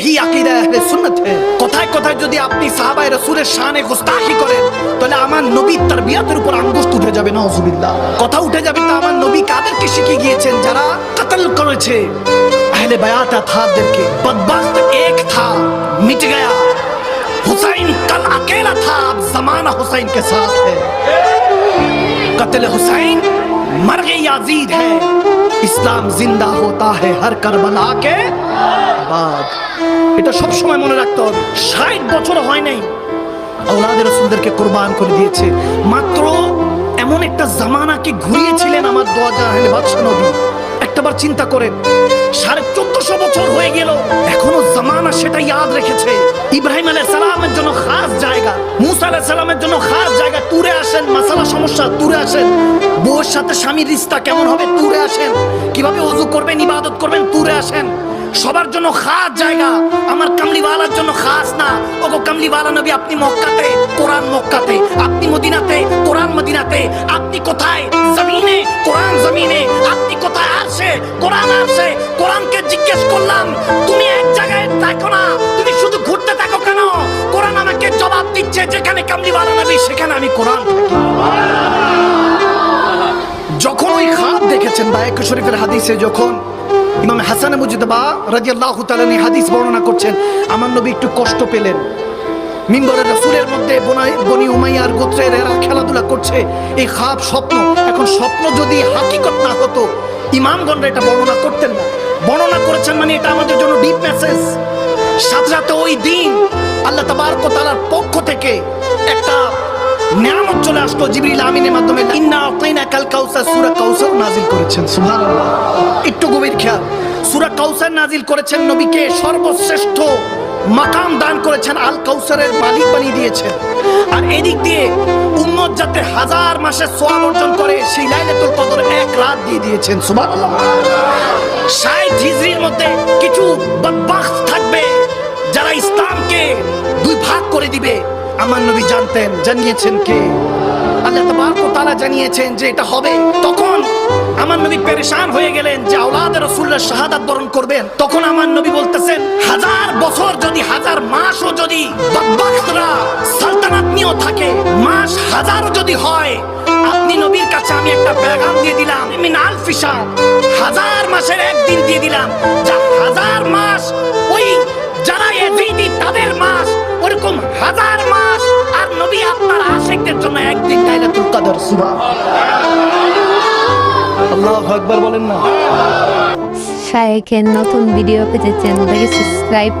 यही अकीदा अहले सुन्नत है কোথায় কোথায় যদি আপনি সাহাবায়ে রাসূলের শানে গোস্তাখি করেন তাহলে আমার নবী তরবিয়তের উপর আঙ্গুষ্ট উঠে যাবে নাউজুবিল্লাহ কথা উঠে যাবে তা আমার নবী কাদেরকে শিখিয়ে গিয়েছেন যারা কতল করেছে अहले बयात अथादरके बदबख्त एक था मिट गया हुसैन कल अकेला था अब जमाना हुसैन के साथ है कत्ल हुसैन मर गई याजीद है ইসলাম জিন্দা হতা হে হর কারবালা কে বাদ। এটা সব সময় মনে রাখতে হবে। ষাট বছর হয় নাই। আল্লাহদের রসুলদেরকে কোরবান করে দিয়েছে। মাত্র এমন একটা জামানাকে ঘুরিয়েছিলেন আমার দোয়া জাহান বাদশা নবী? একটাবার চিন্তা করেন। সাড়ে চোদ্দশো বছর হয়ে গেল, এখনও জামানা সেটা ইয়াদ রেখেছে। ইব্রাহিম আলাহ সালামের জন্য খাস জায়গা, মুসা আলাহ সালামের জন্য খাস জায়গা সমস্যা তুরে আসেন। বউর সাথে স্বামীর রিস্তা কেমন হবে? তুরে আসেন। কীভাবে অজু করবেন, ইবাদত করবেন তুরে আসেন। সবার জন্য খাস জায়গা। আমার কামলিওয়ালার জন্য খাস না। ওগো কামলিওয়ালা নবী, আপনি মক্কাতে, কোরআন মক্কাতে, আপনি মদিনাতে, কোরআন মদিনাতে। আপনি কোথায়? জমিনে, কোরআন জমিনে। আপনি কোথায়? আসে কোরআন আসে কোরআনকে জিজ্ঞেস করলাম, তুমি এক জায়গায় থাকো না। তুমি শুধু দিচ্ছে যেখানে কামলিওয়ালা নবী সেখানে আমি কোরআন যখন ওই খাদ দেখেছেন বা এক শরীফের হাদিসে, যখন ইমাম হাসান মুজিদবা রাজিয়াল্লাহ তালানি হাদিস বর্ণনা করছেন, আমার নবী একটু কষ্ট পেলেন। মিম্বরের রসুলের মধ্যে বনাই বনি উমাইয়ার গোত্রের এরা খেলাধুলা করছে, এই খাব স্বপ্ন। এখন স্বপ্ন যদি হাকিকত না হতো, ইমামগণরা এটা বর্ণনা করতেন না। বর্ণনা করেছেন মানে এটা আমাদের জন্য ডিপ মেসেজ সাথে সাথে ওই দিন থেকে একটা নিয়ামত চলে আসলো জিবরিল আমিনের মাধ্যমে, ইন্না আতাইনা কাল কাউসার সূরা কাউসার নাজিল করেছেন, সুবহানাল্লাহ। একটু গভীর খেয়াল, সূরা কাউসার নাজিল করেছেন নবীকে সর্বশ্রেষ্ঠ মাকাম দান করেছেন, আল কাউসারের মালিক বানিয়ে দিয়েছেন। আর এদিক দিয়ে উম্মত যাতে হাজার মাসে সোয়াব অর্জন করে, সেই লাইলাতুল কদর এক রাত দিয়ে দিয়েছেন, সুবহানাল্লাহ। ষাট হিজরির মধ্যে কিছু থাকবে আমার নবী জানতেন, জানিয়েছেন কে? আল্লাহ তাআলা জানিয়েছেন যে এটা হবে। তখন আমার নবী পেরেশান হয়ে গেলেন যে আওলাদ রাসূলুল্লাহ শাহাদাত বরণ করবেন। তখন আমার নবী বলতেছেন, হাজার বছর যদি, হাজার মাসও যদি সালতানাত নিয়েও থাকে, মাস হাজারও যদি হয়, আপনি নবীর কাছে আমি একটা পেগাম দিয়ে দিলাম মিন আলফিসা হাজার মাসের একদিন দিয়ে দিলাম। যা হাজার মাস, ওই যারা এজিদি তাদের মাস, ওরকম হাজার মাস শায়েকের নতুন ভিডিও পেতে চ্যানেলটাকে সাবস্ক্রাইব